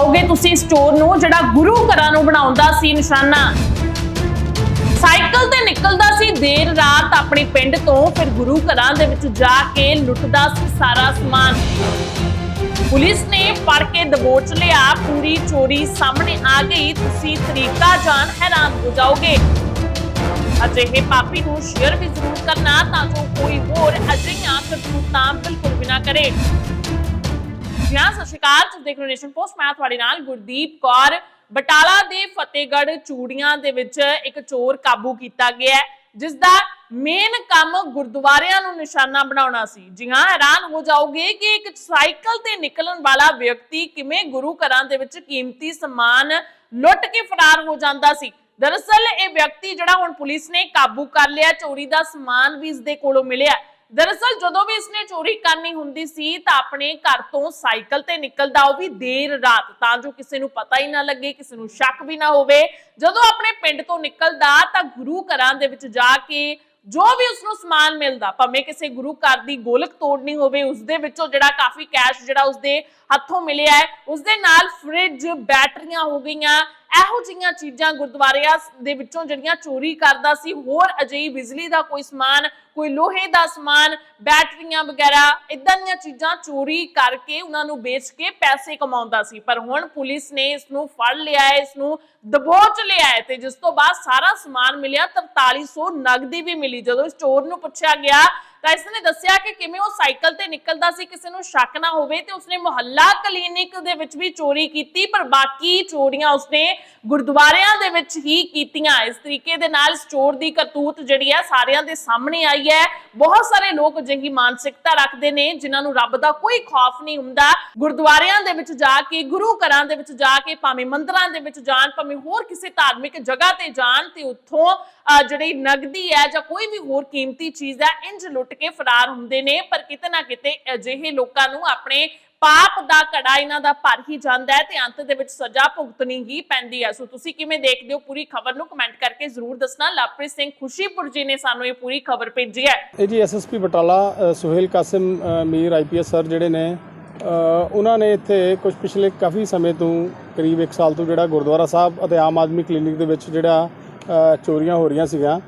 ਜਾਓਗੇ ਤੁਸੀਂ ਸਟੋਰ ਨੂੰ, ਜਿਹੜਾ ਗੁਰੂ ਘਰਾਂ ਨੂੰ ਬਣਾਉਂਦਾ ਸੀ ਨਿਸ਼ਾਨਾ। ਸਾਈਕਲ ਤੇ ਨਿਕਲਦਾ ਸੀ ਦੇਰ ਰਾਤ ਆਪਣੇ ਪਿੰਡ ਤੋਂ, ਫਿਰ ਗੁਰੂ ਘਰਾਂ ਦੇ ਵਿੱਚ ਜਾ ਕੇ ਲੁੱਟਦਾ ਸੀ ਸਾਰਾ ਸਮਾਨ। ਪੁਲਿਸ ਨੇ ਫੜ ਕੇ ਦਬੋਚ ਲਿਆ, ਪੂਰੀ ਚੋਰੀ ਸਾਹਮਣੇ ਆ ਗਈ। ਤੁਸੀਂ ਤਰੀਕਾ ਜਾਣ ਹੈਰਾਨ ਹੋ ਜਾਓਗੇ। ਅਜਿਹੇ ਪਾਪੀ ਨੂੰ ਸ਼ੇਅਰ ਵੀ ਜ਼ਰੂਰ ਕਰਨਾ, ਤਾਂ ਜੋ ਕੋਈ ਹੋਰ ਅਜਿਹੀਆਂ ਕਰਤੂਤਾਂ ਬਿਲਕੁਲ ਵੀ ਨਾ ਕਰੇ। ਜੀ ਹਾਂ ਸਤਿ ਸ਼੍ਰੀ ਅਕਾਲ। ਤੁਸੀਂ ਦੇਖ ਰਹੇ ਨੇਸ਼ਨ ਪੋਸਟ। ਮੈਂ ਤੁਹਾਡੇ ਨਾਲ ਗੁਰਦੀਪ ਕੌਰ। ਬਟਾਲਾ ਦੇ ਫਤਿਹਗੜ੍ਹ ਚੂੜੀਆਂ ਦੇ ਵਿੱਚ ਇੱਕ ਚੋਰ ਕਾਬੂ ਕੀਤਾ ਗਿਆ ਜਿਸ ਦਾ ਮੇਨ ਕੰਮ ਗੁਰਦੁਆਰਿਆਂ ਨੂੰ ਨਿਸ਼ਾਨਾ ਬਣਾਉਣਾ ਸੀ। ਜੀ ਹਾਂ, ਹੈਰਾਨ ਹੋ ਜਾਓਗੇ ਕਿ ਇੱਕ ਸਾਈਕਲ ਤੇ ਨਿਕਲਣ ਵਾਲਾ ਵਿਅਕਤੀ ਕਿਵੇਂ ਗੁਰੂ ਘਰਾਂ ਦੇ ਵਿੱਚ ਕੀਮਤੀ ਸਮਾਨ ਲੁੱਟ ਕੇ ਫਰਾਰ ਹੋ ਜਾਂਦਾ ਸੀ। ਦਰਅਸਲ ਇਹ ਵਿਅਕਤੀ ਜਿਹੜਾ ਹੁਣ ਪੁਲਿਸ ਨੇ ਕਾਬੂ ਕਰ ਲਿਆ, ਚੋਰੀ ਦਾ ਸਮਾਨ ਵੀ ਇਸ ਦੇ ਕੋਲੋਂ ਮਿਲਿਆ। ਦਰਅਸਲ ਜਦੋਂ ਵੀ ਇਸਨੇ ਚੋਰੀ ਕਰਨੀ ਹੁੰਦੀ ਸੀ ਤਾਂ ਆਪਣੇ ਘਰ ਤੋਂ ਸਾਈਕਲ ਤੇ ਨਿਕਲਦਾ ਉਹ ਵੀ ਦੇਰ ਰਾਤ, ਤਾਂ ਜੋ ਕਿਸੇ ਨੂੰ ਪਤਾ ਹੀ ਨਾ ਲੱਗੇ, ਕਿਸੇ ਨੂੰ ਸ਼ੱਕ ਵੀ ਨਾ ਹੋਵੇ। ਜਦੋਂ ਆਪਣੇ ਪਿੰਡ ਤੋਂ ਨਿਕਲਦਾ ਤਾਂ ਗੁਰੂ ਘਰਾਂ ਦੇ ਵਿੱਚ ਜਾ ਕੇ ਜੋ ਵੀ ਉਸ ਨੂੰ ਸਮਾਨ ਮਿਲਦਾ, ਭਾਵੇਂ ਕਿਸੇ ਗੁਰੂ ਘਰ ਦੀ ਗੋਲਕ ਤੋੜਨੀ ਹੋਵੇ, ਉਸ ਦੇ ਵਿੱਚੋਂ ਜਿਹੜਾ ਕਾਫੀ ਕੈਸ਼ ਜਿਹੜਾ ਉਸ ਦੇ ਹੱਥੋਂ ਮਿਲਿਆ ਹੈ ਉਸ ਦੇ ਨਾਲ ਫ੍ਰਿਜ ਬੈਟਰੀਆਂ ਹੋ ਗਈਆਂ ਇਹੋ ਜਿਹੀਆਂ ਚੀਜ਼ਾਂ ਗੁਰਦੁਆਰਿਆਂ ਦੇ ਵਿੱਚੋਂ ਜਿਹੜੀਆਂ ਚੋਰੀ ਕਰਦਾ ਸੀ, ਹੋਰ ਅਜਿਹੀ ਬਿਜਲੀ ਦਾ ਕੋਈ ਸਮਾਨ, ਕੋਈ ਲੋਹੇ ਦਾ ਸਮਾਨ, ਬੈਟਰੀਆਂ ਵਗੈਰਾ ਇਦਾਂ ਦੀਆਂ ਚੀਜ਼ਾਂ ਚੋਰੀ ਕਰਕੇ ਉਹਨਾਂ ਨੂੰ ਵੇਚ ਕੇ ਪੈਸੇ ਕਮਾਉਂਦਾ ਸੀ। ਪਰ ਹੁਣ ਪੁਲਿਸ ਨੇ ਇਸ ਨੂੰ ਫੜ ਲਿਆ ਹੈ ਇਸ ਨੂੰ ਦਬੋਚ ਲਿਆ ਹੈ ਤੇ ਜਿਸ ਤੋਂ ਬਾਅਦ ਸਾਰਾ ਸਮਾਨ ਮਿਲਿਆ 4300 ਨਗਦੀ ਵੀ ਮਿਲੀ। ਜਦੋਂ ਇਸ ਚੋਰ ਨੂੰ ਪੁੱਛਿਆ ਗਿਆ ਤਾਂ ਇਸ ਨੇ ਦੱਸਿਆ ਕਿ ਕਿਵੇਂ ਉਹ ਸਾਈਕਲ ਤੇ ਨਿਕਲਦਾ ਸੀ, ਕਿਸੇ ਨੂੰ ਸ਼ੱਕ ਨਾ ਹੋਵੇ ਤੇ ਉਸਨੇ ਮੁਹੱਲਾ ਕਲੀਨਿਕ ਦੇ ਵਿੱਚ ਵੀ ਚੋਰੀ ਕੀਤੀ, ਪਰ ਬਾਕੀ ਚੋਰੀਆਂ ਉਸਨੇ ਗੁਰਦੁਆਰਿਆਂ ਦੇ ਵਿੱਚ ਹੀ ਕੀਤੀਆਂ। ਇਸ ਤਰੀਕੇ ਦੇ ਨਾਲ ਚੋਰ ਦੀ ਕਰਤੂਤ ਜਿਹੜੀ ਹੈ ਸਾਰਿਆਂ ਦੇ ਸਾਹਮਣੇ ਆਈ ਹੈ। ਬਹੁਤ ਸਾਰੇ ਲੋਕ ਅਜਿਹੀ ਮਾਨਸਿਕਤਾ ਰੱਖਦੇ ਨੇ, ਜਿਨ੍ਹਾਂ ਨੂੰ ਰੱਬ ਦਾ ਕੋਈ ਖੌਫ ਨਹੀਂ ਹੁੰਦਾ। ਗੁਰਦੁਆਰਿਆਂ ਦੇ ਵਿੱਚ ਜਾ ਕੇ, ਗੁਰੂ ਘਰਾਂ ਦੇ ਵਿੱਚ ਜਾ ਕੇ, ਭਾਵੇਂ ਮੰਦਰਾਂ ਦੇ ਵਿੱਚ ਜਾਣ, ਭਾਵੇਂ ਹੋਰ ਕਿਸੇ ਧਾਰਮਿਕ ਜਗ੍ਹਾ ਤੇ ਜਾਣ ਤੇ ਉੱਥੋਂ ਜਿਹੜੀ ਨਗਦੀ ਹੈ ਜਾਂ ਕੋਈ ਵੀ ਹੋਰ ਕੀਮਤੀ ਚੀਜ਼ ਹੈ, ਇੰਜ ਲੁੱਟ ਕੇ ਫਰਾਰ ਹੁੰਦੇ ਨੇ, ਪਰ ਕਿਤੇ ਨਾ ਕਿਤੇ ਅਜਿਹੇ ਲੋਕਾਂ ਨੂੰ ਆਪਣੇ ਪਾਪ ਦਾ ਘੜਾ ਇਹਨਾਂ ਦਾ ਭਰ ਹੀ ਜਾਂਦਾ ਹੈ ਤੇ ਅੰਤ ਦੇ ਵਿੱਚ ਸਜ਼ਾ ਭੁਗਤਣੀ ਹੀ ਪੈਂਦੀ ਹੈ। ਸੋ ਤੁਸੀਂ ਕਿਵੇਂ ਦੇਖਦੇ ਹੋ ਪੂਰੀ ਖਬਰ ਨੂੰ ਕਮੈਂਟ ਕਰਕੇ ਜ਼ਰੂਰ ਦੱਸਣਾ। ਲਵਪ੍ਰੀਤ ਸਿੰਘ ਖੁਸ਼ੀਪੁਰ ਜੀ ਨੇ ਸਾਨੂੰ ਇਹ ਪੂਰੀ ਖਬਰ ਭੇਜੀ ਹੈ। ਇਹ ਜੀ SSP Batala Suhail Qasim Mir IPS sir ਜਿਹੜੇ ਨੇ ਉਹਨਾਂ ਨੇ ਇੱਥੇ ਕੁਝ ਪਿਛਲੇ ਕਾਫੀ ਸਮੇਂ ਤੋਂ ਕਰੀਬ 1 ਸਾਲ ਤੋਂ ਜਿਹੜਾ ਗੁਰਦੁਆਰਾ ਸਾਹਿਬ ਅਤੇ ਆਮ ਆਦਮੀ ਕਲੀਨਿਕ ਦੇ ਵਿੱਚ ਜਿਹੜਾ ਚੋਰੀਆਂ ਹੋ ਰਹੀਆਂ ਸੀਗੀਆਂ।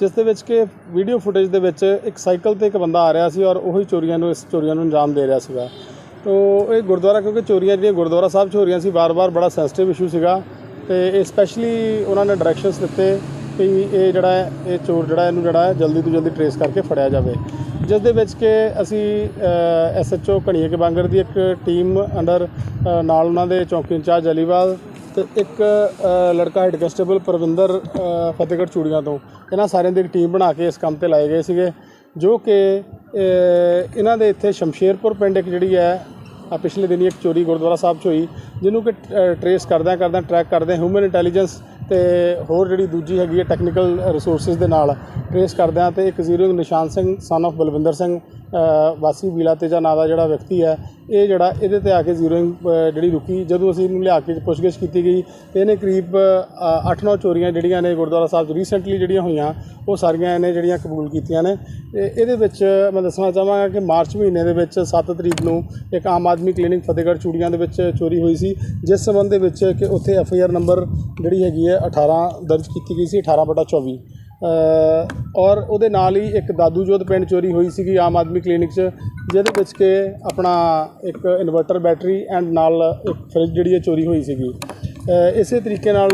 ਜਿਸ ਦੇ ਵਿੱਚ ਕਿ ਵੀਡੀਓ ਫੁਟੇਜ ਦੇ ਵਿੱਚ ਇੱਕ ਸਾਈਕਲ ਤੇ ਇੱਕ ਬੰਦਾ ਆ ਰਿਹਾ ਸੀ ਔਰ ਉਹੀ ਚੋਰੀਆਂ ਨੂੰ, ਇਸ ਚੋਰੀਆਂ ਨੂੰ ਅੰਜਾਮ ਦੇ ਰਿਹਾ ਸੀਗਾ। ਤੋ ਇਹ ਗੁਰਦੁਆਰਾ, ਕਿਉਂਕਿ ਚੋਰੀਆਂ ਜਿਹੜੀਆਂ ਗੁਰਦੁਆਰਾ ਸਾਹਿਬ 'ਚ ਹੋ ਰਹੀਆਂ ਸੀ, ਵਾਰ-ਵਾਰ ਬੜਾ ਸੈਂਸਿਟਿਵ ਇਸ਼ੂ ਸੀਗਾ ਤੇ ਇਹ ਸਪੈਸ਼ਲੀ ਉਹਨਾਂ ਨੇ ਡਾਇਰੈਕਸ਼ਨਸ ਦਿੱਤੇ ਕਿ ਇਹ ਜਿਹੜਾ ਹੈ, ਇਹ ਚੋਰ ਜਿਹੜਾ ਇਹਨੂੰ ਜਿਹੜਾ ਹੈ ਜਲਦੀ ਤੋਂ ਜਲਦੀ ਟਰੇਸ ਕਰਕੇ ਫੜਿਆ ਜਾਵੇ। ਜਿਸ ਦੇ ਵਿੱਚ ਕਿ ਅਸੀਂ ਐਸਐਚਓ ਘਣੀਏ ਕੇ ਬਾਂਗਰ ਦੀ ਇੱਕ ਟੀਮ ਅੰਡਰ ਨਾਲ ਉਹਨਾਂ ਦੇ ਚੌਂਕੀ ਇੰਚਾਰਜ ਅਲੀਵਾਲ ਤੇ ਇੱਕ ਲੜਕਾ ਹੈਡ ਕਨਸਟੇਬਲ ਪ੍ਰਵਿੰਦਰ ਫਤਿਹਗੜ੍ਹ ਚੂੜੀਆਂ ਤੋਂ। ਇਹਨਾਂ ਸਾਰਿਆਂ ਦੀ ਇੱਕ ਟੀਮ ਬਣਾ ਕੇ ਇਸ ਕੰਮ ਤੇ ਲਾਏ ਗਏ ਸੀਗੇ, ਜੋ ਕਿ ਇਹਨਾਂ ਦੇ ਇੱਥੇ ਸ਼ਮਸ਼ੇਰਪੁਰ ਪਿੰਡ ਇੱਕ ਜਿਹੜੀ ਹੈ ਆ ਪਿਛਲੇ ਦਿਨੀ ਇੱਕ ਚੋਰੀ ਗੁਰਦੁਆਰਾ ਸਾਹਿਬ 'ਚ ਹੋਈ, ਜਿਹਨੂੰ ਕਿ ਟਰੇਸ ਕਰਦਿਆਂ ਕਰਦਿਆਂ ਟਰੈਕ ਕਰਦੇ ਹਿਊਮਨ ਇੰਟੈਲੀਜੈਂਸ ਤੇ ਹੋਰ ਜਿਹੜੀ ਦੂਜੀ ਹੈਗੀ ਹੈ ਟੈਕਨੀਕਲ ਰਿਸੋਰਸਸ ਦੇ ਨਾਲ ਟਰੇਸ ਕਰਦਿਆਂ ਤੇ ਇੱਕ zero Nishan Singh son of Balwinder Singh ਵਾਸੀ ਬੀਲਾ ਤੇਜਾ ਨਾਂ ਦਾ ਜਿਹੜਾ ਵਿਅਕਤੀ ਹੈ, ਇਹ ਜਿਹੜਾ ਇਹਦੇ ਤੇ ਆ ਕੇ ਜ਼ੀਰੋਇੰਗ ਜਿਹੜੀ ਰੁਕੀ। ਜਦੋਂ ਅਸੀਂ ਇਹਨੂੰ ਲਿਆ ਕੇ ਪੁੱਛਗਿੱਛ ਕੀਤੀ ਗਈ, ਤੇ ਇਹਨੇ ਕਰੀਬ 8-9 ਚੋਰੀਆਂ ਜਿਹੜੀਆਂ ਨੇ ਗੁਰਦੁਆਰਾ ਸਾਹਿਬ 'ਚ ਰੀਸੈਂਟਲੀ ਜਿਹੜੀਆਂ ਹੋਈਆਂ, ਉਹ ਸਾਰੀਆਂ ਇਹਨੇ ਜਿਹੜੀਆਂ ਕਬੂਲ ਕੀਤੀਆਂ ਨੇ। ਤੇ ਇਹਦੇ ਵਿੱਚ ਮੈਂ ਦੱਸਣਾ ਚਾਹਾਂਗਾ ਕਿ ਮਾਰਚ ਮਹੀਨੇ ਦੇ ਵਿੱਚ 7 ਤਰੀਕ ਨੂੰ ਇੱਕ ਆਮ ਆਦਮੀ ਕਲੀਨਿਕ ਫਤਿਹਗੜ੍ਹ ਚੂੜੀਆਂ ਦੇ ਵਿੱਚ ਚੋਰੀ ਹੋਈ ਸੀ, ਜਿਸ ਸੰਬੰਧ ਦੇ ਵਿੱਚ ਕਿ ਉੱਥੇ ਐਫ ਆਈ ਆਰ ਨੰਬਰ ਜਿਹੜੀ ਹੈਗੀ ਹੈ 18 ਦਰਜ ਕੀਤੀ ਗਈ ਸੀ 18 ਬਟਾ 24 ਔਰ ਉਹਦੇ ਨਾਲ ਹੀ ਇੱਕ ਦਾਦੂ ਜੋਧ ਪਿੰਡ ਚੋਰੀ ਹੋਈ ਸੀਗੀ ਆਮ ਆਦਮੀ ਕਲੀਨਿਕ 'ਚ, ਜਿਹਦੇ ਵਿੱਚ ਕਿ ਆਪਣਾ ਇੱਕ ਇਨਵਰਟਰ ਬੈਟਰੀ ਐਂਡ ਨਾਲ ਇੱਕ ਫ੍ਰਿਜ ਜਿਹੜੀ ਹੈ ਚੋਰੀ ਹੋਈ ਸੀਗੀ। ਇਸੇ ਤਰੀਕੇ ਨਾਲ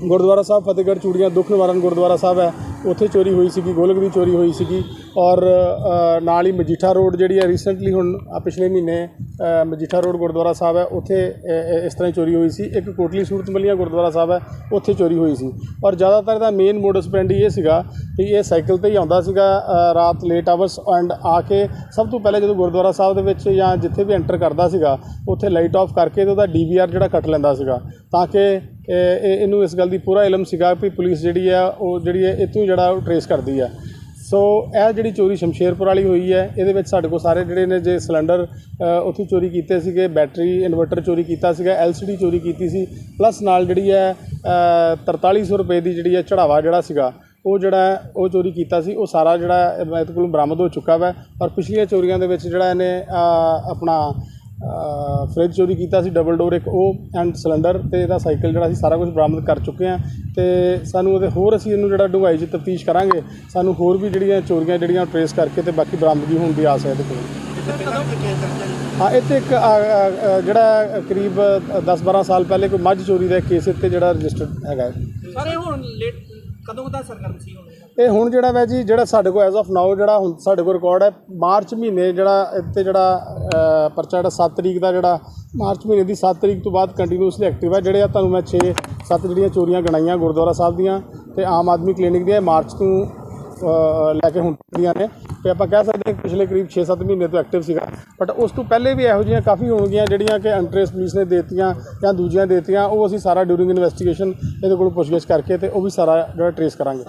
ਗੁਰਦੁਆਰਾ ਸਾਹਿਬ ਫਤਿਹਗੜ੍ਹ ਚੂੜੀਆਂ ਦੁੱਖ ਨਿਵਾਰਨ ਗੁਰਦੁਆਰਾ ਸਾਹਿਬ ਹੈ। ਉੱਥੇ ਚੋਰੀ ਹੋਈ ਸੀਗੀ, ਗੋਲਕ ਦੀ ਚੋਰੀ ਹੋਈ ਸੀਗੀ ਔਰ ਨਾਲ ਹੀ ਮਜੀਠਾ ਰੋਡ ਜਿਹੜੀ ਹੈ ਰੀਸੈਂਟਲੀ ਹੁਣ ਆ ਪਿਛਲੇ ਮਹੀਨੇ ਮਜੀਠਾ ਰੋਡ ਗੁਰਦੁਆਰਾ ਸਾਹਿਬ ਹੈ, ਉੱਥੇ ਇਸ ਤਰ੍ਹਾਂ ਹੀ ਚੋਰੀ ਹੋਈ ਸੀ। ਇੱਕ ਕੋਟਲੀ ਸੂਰਤ ਮਲੀਆਂ ਗੁਰਦੁਆਰਾ ਸਾਹਿਬ ਹੈ, ਉੱਥੇ ਚੋਰੀ ਹੋਈ ਸੀ। ਔਰ ਜ਼ਿਆਦਾਤਰ ਦਾ ਮੇਨ ਮੋਡਸ ਪੈਂਡੀ ਇਹ ਸੀਗਾ ਕਿ ਇਹ ਸਾਈਕਲ ਤੇ ਹੀ ਆਉਂਦਾ ਸੀਗਾ ਰਾਤ ਲੇਟ ਆਵਰਸ ਐਂਡ ਆ ਕੇ ਸਭ ਤੋਂ ਪਹਿਲੇ ਜਦੋਂ ਗੁਰਦੁਆਰਾ ਸਾਹਿਬ ਦੇ ਵਿੱਚ ਜਾਂ ਜਿੱਥੇ ਵੀ ਐਂਟਰ ਕਰਦਾ ਸੀਗਾ, ਉੱਥੇ ਲਾਈਟ ਆਫ ਕਰਕੇ ਤੇ ਉਹਦਾ ਡੀਵੀਆਰ ਜਿਹੜਾ ਕੱਟ ਲੈਂਦਾ ਸੀਗਾ, ਤਾਂ ਕਿ ਇਹਨੂੰ ਇਸ ਗੱਲ ਦੀ ਪੂਰਾ ਇਲਮ ਸੀਗਾ ਵੀ ਪੁਲਿਸ ਜਿਹੜੀ ਆ ਉਹ ਜਿਹੜੀ ਹੈ ਇਤੋਂ ਹੀ ਜਿਹੜਾ ਉਹ ਟਰੇਸ ਕਰਦੀ ਆ। ਸੋ ਇਹ ਜਿਹੜੀ ਚੋਰੀ ਸ਼ਮਸ਼ੇਰਪੁਰ ਵਾਲੀ ਹੋਈ ਹੈ ਇਹਦੇ ਵਿੱਚ ਸਾਡੇ ਕੋਲ ਸਾਰੇ ਜਿਹੜੇ ਨੇ ਜੇ ਸਿਲੰਡਰ ਉੱਥੋਂ ਚੋਰੀ ਕੀਤੇ ਸੀਗੇ ਬੈਟਰੀ ਇਨਵਰਟਰ ਚੋਰੀ ਕੀਤਾ ਸੀਗਾ LCD ਚੋਰੀ ਕੀਤੀ ਸੀ ਪਲੱਸ ਨਾਲ ਜਿਹੜੀ ਹੈ ਅ, 4300 ਰੁਪਏ ਦੀ ਜਿਹੜੀ ਹੈ ਚੜਾਵਾ ਜਿਹੜਾ ਸੀਗਾ ਉਹ ਜਿਹੜਾ ਉਹ ਚੋਰੀ ਕੀਤਾ ਸੀ ਉਹ ਸਾਰਾ ਜਿਹੜਾ ਇਹਦੇ ਕੋਲੋਂ ਬਰਾਮਦ ਹੋ ਚੁੱਕਾ ਵਾ। ਔਰ ਪਿਛਲੀਆਂ ਚੋਰੀਆਂ ਦੇ ਵਿੱਚ ਜਿਹੜਾ ਇਹਨੇ ਆਪਣਾ ਫ੍ਰਿਜ ਚੋਰੀ ਕੀਤਾ ਸੀ ਡਬਲ ਡੋਰ ਇੱਕ ਉਹ ਐਂਡ ਸਿਲੰਡਰ ਤੇ ਇਹਦਾ ਸਾਈਕਲ ਜਿਹੜਾ ਸੀ, ਸਾਰਾ ਕੁਝ ਬਰਾਮਦ ਕਰ ਚੁੱਕੇ ਆ ਤੇ ਸਾਨੂੰ ਉਹਦੇ ਹੋਰ ਅਸੀਂ ਇਹਨੂੰ ਜਿਹੜਾ ਡੂੰਘਾਈ 'ਚ ਤਫਤੀਸ਼ ਕਰਾਂਗੇ, ਸਾਨੂੰ ਹੋਰ ਵੀ ਜਿਹੜੀਆਂ ਚੋਰੀਆਂ ਜਿਹੜੀਆਂ ਟਰੇਸ ਕਰਕੇ ਤੇ ਬਾਕੀ ਬਰਾਮਦਗੀ ਹੋਣ ਦੀ ਆਸ ਹੈ ਇਹਦੇ ਕੋਲ ਹਾਂ ਇੱਥੇ ਇੱਕ ਜਿਹੜਾ ਕਰੀਬ 10-12 ਸਾਲ ਪਹਿਲੇ ਕੋਈ ਮੱਝ ਚੋਰੀ ਦਾ ਕੇਸ ਇੱਥੇ ਜਿਹੜਾ ਰਜਿਸਟਰਡ ਹੈਗਾ ਹੈ। ਸਾਰੇ ਹੁਣ ਲੇਟ ਕਦੋਂ ਦਾ ਸਰਗਰਮ ਸੀ ਹੁਣ ਇਹ ਹੁਣ ਜਿਹੜਾ ਵੈ ਜੀ, ਜਿਹੜਾ ਸਾਡੇ ਕੋਲ ਐਜ਼ ਆਫ ਨਾਓ ਜਿਹੜਾ ਹੁਣ ਸਾਡੇ ਕੋਲ ਰਿਕਾਰਡ ਹੈ, ਮਾਰਚ ਮਹੀਨੇ ਜਿਹੜਾ ਇੱਥੇ ਜਿਹੜਾ ਪਰਚਾ ਜਿਹੜਾ 7 ਤਰੀਕ ਦਾ ਜਿਹੜਾ, ਮਾਰਚ ਮਹੀਨੇ ਦੀ 7 ਤਰੀਕ ਤੋਂ ਬਾਅਦ ਕੰਟੀਨਿਊਸਲੀ ਐਕਟਿਵ ਹੈ ਜਿਹੜੇ ਆ ਤੁਹਾਨੂੰ ਮੈਂ 6 7 ਜਿਹੜੀਆਂ ਚੋਰੀਆਂ ਗਣਾਈਆਂ ਗੁਰਦੁਆਰਾ ਸਾਹਿਬ ਦੀਆਂ ਤੇ ਆਮ ਆਦਮੀ ਕਲੀਨਿਕ ਦੀਆਂ ਮਾਰਚ ਤੋਂ ਲੈ ਕੇ ਹੁਣ ਦੀਆਂ ਨੇ। ਤੇ ਆਪਾਂ ਕਹਿ ਸਕਦੇ ਹਾਂ ਕਿ ਪਿਛਲੇ ਕਰੀਬ 6-7 ਮਹੀਨੇ ਤੋਂ ਐਕਟਿਵ ਸੀਗਾ। ਬਟ ਉਸ ਤੋਂ ਪਹਿਲੇ ਵੀ ਇਹੋ ਜਿਹੀਆਂ ਕਾਫੀ ਹੋਣਗੀਆਂ ਜਿਹੜੀਆਂ ਕਿ ਅਨਟ੍ਰੇਸ ਪੁਲਿਸ ਨੇ ਦੇਤੀਆਂ ਜਾਂ ਦੂਜੀਆਂ ਦੇਤੀਆਂ ਉਹ ਅਸੀਂ ਸਾਰਾ ਡਿਊਰਿੰਗ ਇਨਵੈਸਟੀਗੇਸ਼ਨ ਇਹਦੇ ਕੋਲੋਂ ਪੁੱਛਗਿੱਛ ਕਰਕੇ ਤੇ ਉਹ ਵੀ ਸਾਰਾ ਜਿਹੜਾ ਟਰੇਸ ਕਰਾਂਗੇ।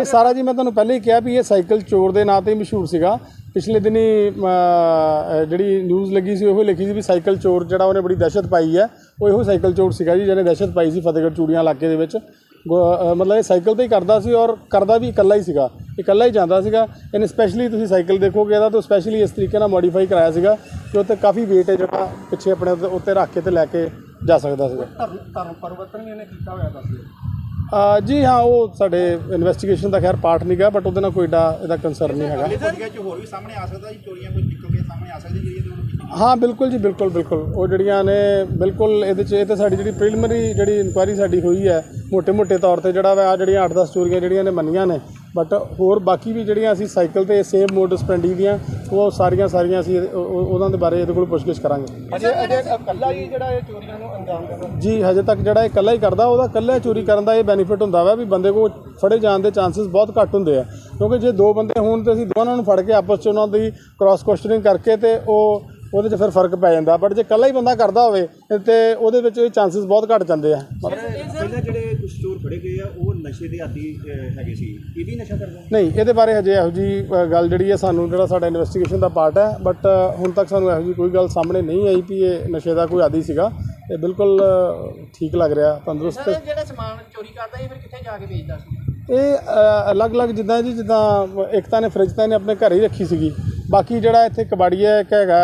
ਇਹ ਸਾਰਾ ਜੀ ਮੈਂ ਤੁਹਾਨੂੰ ਪਹਿਲੇ ਹੀ ਕਿਹਾ ਵੀ ਇਹ ਸਾਈਕਲ ਚੋਰ ਦੇ ਨਾਂ ਤੇ ਹੀ ਮਸ਼ਹੂਰ ਸੀਗਾ। ਪਿਛਲੇ ਦਿਨੀ ਜਿਹੜੀ ਨਿਊਜ਼ ਲੱਗੀ ਸੀ ਉਹ ਲਿਖੀ ਸੀ ਵੀ ਸਾਈਕਲ ਚੋਰ ਜਿਹੜਾ ਉਹਨੇ ਬੜੀ ਦਹਿਸ਼ਤ ਪਾਈ ਹੈ ਉਹ ਇਹੋ ਸਾਈਕਲ ਚੋਰ ਸੀਗਾ ਜੀ ਜਿਹਨੇ ਦਹਿਸ਼ਤ ਪਾਈ ਸੀ ਫਤਿਹਗੜ੍ਹ ਚੂੜੀਆਂ ਇਲਾਕੇ ਦੇ ਵਿੱਚ। ਮਤਲਬ ਇਹ ਸਾਈਕਲ ਤੇ ਹੀ ਕਰਦਾ ਸੀ ਔਰ ਕਰਦਾ ਵੀ ਇਕੱਲਾ ਹੀ ਸੀਗਾ। ਇਕੱਲਾ ਹੀ ਜਾਂਦਾ ਸੀਗਾ। ਇਹਨੇ ਸਪੈਸ਼ਲੀ ਤੁਸੀਂ ਸਾਈਕਲ ਦੇਖੋਗੇ ਇਹਦਾ ਤਾਂ ਸਪੈਸ਼ਲੀ ਇਸ ਤਰੀਕੇ ਨਾਲ ਮੋਡੀਫਾਈ ਕਰਾਇਆ ਸੀਗਾ ਕਿ ਉੱਤੇ ਕਾਫੀ weight ਹੈ ਜਿਹੜਾ ਪਿੱਛੇ ਆਪਣੇ ਉੱਤੇ- ਰੱਖ ਕੇ ਤੇ ਲੈ ਕੇ ਜਾ ਸਕਦਾ ਸੀਗਾ। ਧਰਮ ਪਰਿਵਰਤਨ ਵੀ ਇਹਨੇ ਕੀਤਾ ਹੋਇਆ ਦੱਸਦੇ ਜੀ ਹਾਂ ਉਹ ਸਾਡੇ ਇਨਵੈਸਟੀਗੇਸ਼ਨ ਦਾ ਖੈਰ ਪਾਰਟ ਨਹੀਂ ਗਾ ਬਟ ਉਹਦੇ ਨਾਲ ਕੋਈ ਏਡਾ ਇਹਦਾ ਕੰਸਰਨ ਨਹੀਂ ਹੈਗਾ। ਹੋਰ ਵੀ ਸਾਹਮਣੇ ਆ ਸਕਦਾ ਜੀ ਚੋਰੀਆਂ ਕੋਈ ਨਿਕਲ ਕੇ ਸਾਹਮਣੇ ਆ ਸਕਦੀ ਤੁਹਾਨੂੰ ਹਾਂ ਬਿਲਕੁਲ ਜੀ ਬਿਲਕੁਲ ਬਿਲਕੁਲ। ਉਹ ਜਿਹੜੀਆਂ ਨੇ ਬਿਲਕੁਲ ਇਹਦੇ ਚ ਇਹ ਤੇ ਸਾਡੀ ਜਿਹੜੀ ਪ੍ਰੀਲਿਮਿਨਰੀ ਜਿਹੜੀ ਇਨਕੁਆਇਰੀ ਸਾਡੀ ਹੋਈ ਹੈ ਮੋٹے-ਮੋٹے ਤੌਰ ਤੇ ਜਿਹੜਾ ਵਾ ਆ ਜਿਹੜੀਆਂ 8-10 ਚੋਰੀਆਂ ਜਿਹੜੀਆਂ ਨੇ ਮੰਨੀਆਂ ਨੇ। ਬਟ ਹੋਰ ਬਾਕੀ ਵੀ ਜਿਹੜੀਆਂ ਅਸੀਂ ਸਾਈਕਲ ਤੇ ਸੇਮ ਮੋਡਸ ਪੈਂਡੀ ਦੀਆਂ ਉਹ ਸਾਰੀਆਂ ਸਾਰੀਆਂ ਅਸੀਂ ਉਹਨਾਂ ਦੇ ਬਾਰੇ ਇਹਦੇ ਕੋਲ ਪੁੱਛਗਿੱਛ ਕਰਾਂਗੇ। ਅਜੇ ਅਜੇ ਇਕੱਲਾ ਹੀ ਜਿਹੜਾ ਇਹ ਚੋਰੀਆਂ ਨੂੰ ਅੰਜਾਮ ਦਿੰਦਾ ਜੀ ਹਜੇ ਤੱਕ ਜਿਹੜਾ ਇਹ ਇਕੱਲਾ ਹੀ ਕਰਦਾ ਉਹਦਾ ਇਕੱਲਾ ਚੋਰੀ ਕਰਨ ਦਾ ਇਹ ਬੈਨੀਫਿਟ ਹੁੰਦਾ ਵਾ ਵੀ ਬੰਦੇ ਕੋਲ ਫੜੇ ਜਾਣ ਦੇ ਚਾਂਸਸ ਬਹੁਤ ਘੱਟ ਹੁੰਦੇ ਆ। ਕਿਉਂਕਿ ਜੇ ਦੋ ਬੰਦੇ ਹੋਣ ਤੇ ਅਸੀਂ ਦੋਨਾਂ ਨੂੰ ਫੜ ਕੇ ਆਪਸ 'ਚ ਉਹਨਾਂ ਦੀ ਕ੍ਰਾਸ ਕੁਐਸਚਨਿੰਗ ਕਰਕੇ ਤੇ ਉਹ ਉਹਦੇ 'ਚ ਫਿਰ ਫ਼ਰਕ ਪੈ ਜਾਂਦਾ ਬਟ ਜੇ ਇਕੱਲਾ ਹੀ ਬੰਦਾ ਕਰਦਾ ਹੋਵੇ ਤੇ ਉਹਦੇ ਵਿੱਚ ਇਹ ਚਾਂਸਸ ਬਹੁਤ ਘੱਟ ਜਾਂਦੇ ਆ। ਪਹਿਲਾਂ ਜਿਹੜੇ ਕੁਝ ਚੋਰ ਫੜੇ ਗਏ ਆ ਉਹ ਨਸ਼ੇ ਦੇ ਆਦੀ ਅਹ, ਹੈਗੇ ਸੀ। ਇਹ ਵੀ ਨਸ਼ਾ ਕਰਦੇ ਨਹੀਂ ਇਹਦੇ ਬਾਰੇ ਹਜੇ ਇਹੋ ਜੀ ਗੱਲ ਜਿਹੜੀ ਹੈ ਸਾਨੂੰ ਜਿਹੜਾ ਸਾਡਾ ਇਨਵੈਸਟੀਗੇਸ਼ਨ ਦਾ ਪਾਰਟ ਹੈ ਬਟ ਹੁਣ ਤੱਕ ਸਾਨੂੰ ਇਹੋ ਜੀ ਕੋਈ ਗੱਲ ਸਾਹਮਣੇ ਨਹੀਂ ਆਈ ਵੀ ਇਹ ਨਸ਼ੇ ਦਾ ਕੋਈ ਆਦੀ ਸੀਗਾ। ਇਹ ਬਿਲਕੁਲ ਠੀਕ ਲੱਗ ਰਿਹਾ ਤੰਦਰੁਸਤ। ਜਿਹੜਾ ਸਮਾਨ ਚੋਰੀ ਕਰਦਾ ਇਹ ਫਿਰ ਕਿੱਥੇ ਜਾ ਕੇ ਵੇਚਦਾ ਸੀ? ਇਹ ਅਲੱਗ-ਅਲੱਗ ਜਿੱਦਾਂ ਜੀ ਜਿੱਦਾਂ ਇੱਕ ਤਾਂ ਨੇ ਫ੍ਰਿਜ ਤਾਂ ਇਹਨੇ ਆਪਣੇ ਘਰ ਹੀ ਰੱਖੀ ਸੀਗੀ। ਬਾਕੀ ਜਿਹੜਾ ਇੱਥੇ ਕਬਾੜੀਆ ਇੱਕ ਹੈਗਾ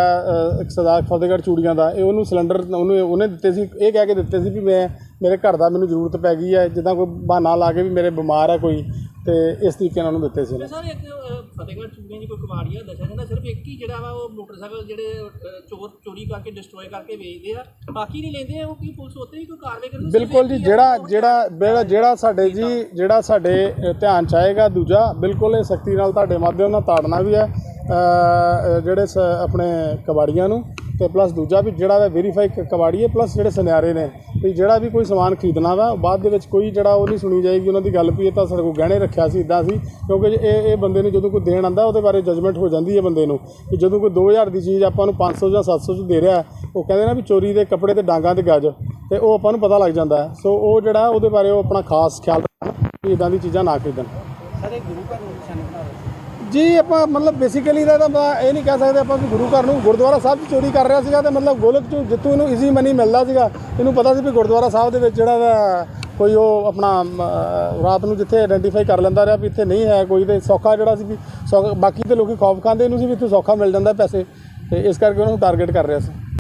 ਇੱਕ ਸਰਦਾਰ ਫਤਿਹਗੜ੍ਹ ਚੂੜੀਆਂ ਦਾ, ਇਹ ਉਹਨੂੰ ਸਿਲੰਡਰ ਉਹਨੂੰ, ਉਹਨੇ ਦਿੱਤੇ ਸੀ, ਇਹ ਕਹਿ ਕੇ ਦਿੱਤੇ ਸੀ ਵੀ ਮੈਂ, ਮੇਰੇ ਘਰ ਦਾ ਮੈਨੂੰ ਜ਼ਰੂਰਤ ਪੈ ਗਈ ਹੈ, ਜਿੱਦਾਂ ਕੋਈ ਬਹਾਨਾ ਲਾ ਕੇ ਵੀ ਮੇਰੇ ਬਿਮਾਰ ਹੈ ਕੋਈ ਤੇ ਇਸ ਤਰੀਕੇ ਨਾਲ ਉਹਨੂੰ ਦਿੱਤੇ ਸੀ। ਇਹਨੇ। ਸਰ ਇੱਕ ਅਹ, ਫਤਿਹਗੜ੍ਹ ਚੂੜੀਆਂ ਦੀ ਕੋਈ ਕਮਾੜੀਆ ਦੱਸਿਆ ਜਾਂਦਾ ਸਿਰਫ ਇੱਕ ਹੀ ਜਿਹੜਾ ਵਾ ਉਹ ਮੋਟਰਸਾਈਕਲ ਜਿਹੜੇ ਅਹ, ਚੋਰ ਚੋਰੀ ਕਰਕੇ ਡਿਸਟਰੋਏ ਕਰਕੇ ਵੇਚਦੇ ਆ। ਬਾਕੀ ਨਹੀਂ ਲੈਂਦੇ ਉਹ ਕੀ ਪੁਲਿਸ ਉੱਤੇ ਵੀ ਕੋਈ ਕਾਰਵਾਈ ਕਰਦੀ ਬਿਲਕੁਲ ਜੀ ਜਿਹੜਾ ਜਿਹੜਾ ਜਿਹੜਾ ਜਿਹੜਾ ਸਾਡੇ ਜੀ ਜਿਹੜਾ ਸਾਡੇ ਅ, ਧਿਆਨ ਚ ਆਏਗਾ ਦੂਜਾ ਬਿਲਕੁਲ ਇਹ ਸਖਤੀ ਨਾਲ ਤੁਹਾਡੇ ਮਾਧਿਅਮ ਨਾਲ ਤਾੜਨਾ ਵੀ ਹੈ ਅ, ਅ, ਜਿਹੜੇ ਸ- ਆਪਣੇ ਕਬਾੜੀਆਂ ਨੂੰ। ਤੇ ਪਲੱਸ ਦੂਜਾ ਵੀ ਜਿਹੜਾ ਵਾ ਵੈਰੀਫਾਈ ਕਬਾੜੀਏ ਪਲੱਸ ਜਿਹੜੇ ਸੁਨਿਆਰੇ ਨੇ, ਵੀ ਜਿਹੜਾ ਵੀ ਕੋਈ ਸਮਾਨ ਖਰੀਦਣਾ ਵਾ ਬਾਅਦ ਦੇ ਵਿੱਚ ਕੋਈ ਜਿਹੜਾ ਉਹ ਨਹੀਂ ਸੁਣੀ ਜਾਏਗੀ, ਉਹਨਾਂ ਦੀ ਗੱਲ ਵੀ ਇਹ ਤਾਂ ਸਾਡੇ ਕੋਲ ਗਹਿਣੇ ਰੱਖਿਆ ਸੀ ਇਦਾਂ ਸੀ, ਕਿਉਂਕਿ ਇਹ ਇਹ ਬੰਦੇ ਨੂੰ ਜਦੋਂ ਕੋਈ ਦੇਣ ਆਂਦਾ ਉਹਦੇ ਬਾਰੇ ਜਜਮੈਂਟ ਹੋ ਜਾਂਦੀ ਹੈ ਬੰਦੇ ਨੂੰ ਕਿ ਜਦੋਂ ਕੋਈ 2000 ਦੀ ਚੀਜ਼ ਆਪਾਂ ਨੂੰ 500 ਜਾਂ 700 ਚ ਦੇ ਰਿਹਾ, ਉਹ ਕਹਿੰਦੇ ਨਾ ਵੀ ਚੋਰੀ ਦੇ ਕੱਪੜੇ ਤੇ ਡਾਂਗਾਂ ਤੇ ਗੱਜ, ਤੇ ਉਹ ਆਪਾਂ ਨੂੰ ਪਤਾ ਲੱਗ ਜਾਂਦਾ ਹੈ। ਸੋ ਉਹ ਜਿਹੜਾ ਉਹਦੇ ਬਾਰੇ ਉਹ ਆਪਣਾ ਖਾਸ ਖਿਆਲ ਰੱਖਣ, ਵੀ ਇਦਾਂ ਦੀ ਚੀਜ਼ਾਂ ਨਾ ਖਰੀਦਣ। ਸਾਰੇ ਗੁਰੂ ਘਰ ਨੂੰ ਨਿਸ਼ਾਨਾ ਬਣਾ ਜੀ ਆਪਾਂ ਮਤਲਬ ਬੇਸਿਕਲੀ ਦਾ ਤਾਂ ਆਪਾਂ ਇਹ ਨਹੀਂ ਕਹਿ ਸਕਦੇ ਆਪਾਂ ਵੀ ਗੁਰੂ ਘਰ ਨੂੰ ਗੁਰਦੁਆਰਾ ਸਾਹਿਬ 'ਚ ਚੋਰੀ ਕਰ ਰਿਹਾ ਸੀਗਾ ਤੇ ਮਤਲਬ ਗੋਲਕ 'ਚ ਜਿੱਥੋਂ ਇਹਨੂੰ ਈਜ਼ੀ ਮਨੀ ਮਿਲਦਾ ਸੀਗਾ, ਇਹਨੂੰ ਪਤਾ ਸੀ ਵੀ ਗੁਰਦੁਆਰਾ ਸਾਹਿਬ ਦੇ ਵਿੱਚ ਜਿਹੜਾ ਵਾ ਕੋਈ ਉਹ ਆਪਣਾ ਰਾਤ ਨੂੰ ਜਿੱਥੇ ਆਇਡੈਂਟੀਫਾਈ ਕਰ ਲੈਂਦਾ ਰਿਹਾ ਵੀ ਇੱਥੇ ਨਹੀਂ ਹੈ ਕੋਈ ਤੇ ਸੌਖਾ ਜਿਹੜਾ ਸੀ ਵੀ ਸੌਖਾ- ਬਾਕੀ ਤੇ ਲੋਕੀ ਖੌਫ ਖਾਂਦੇ ਇਹਨੂੰ ਸੀ ਵੀ ਇੱਥੇ ਸੌਖਾ ਮਿਲ ਜਾਂਦਾ ਪੈਸੇ ਤੇ ਇਸ ਕਰਕੇ ਉਹਨੂੰ ਟਾਰਗੇਟ ਕਰ ਰਿਹਾ ਸੀ।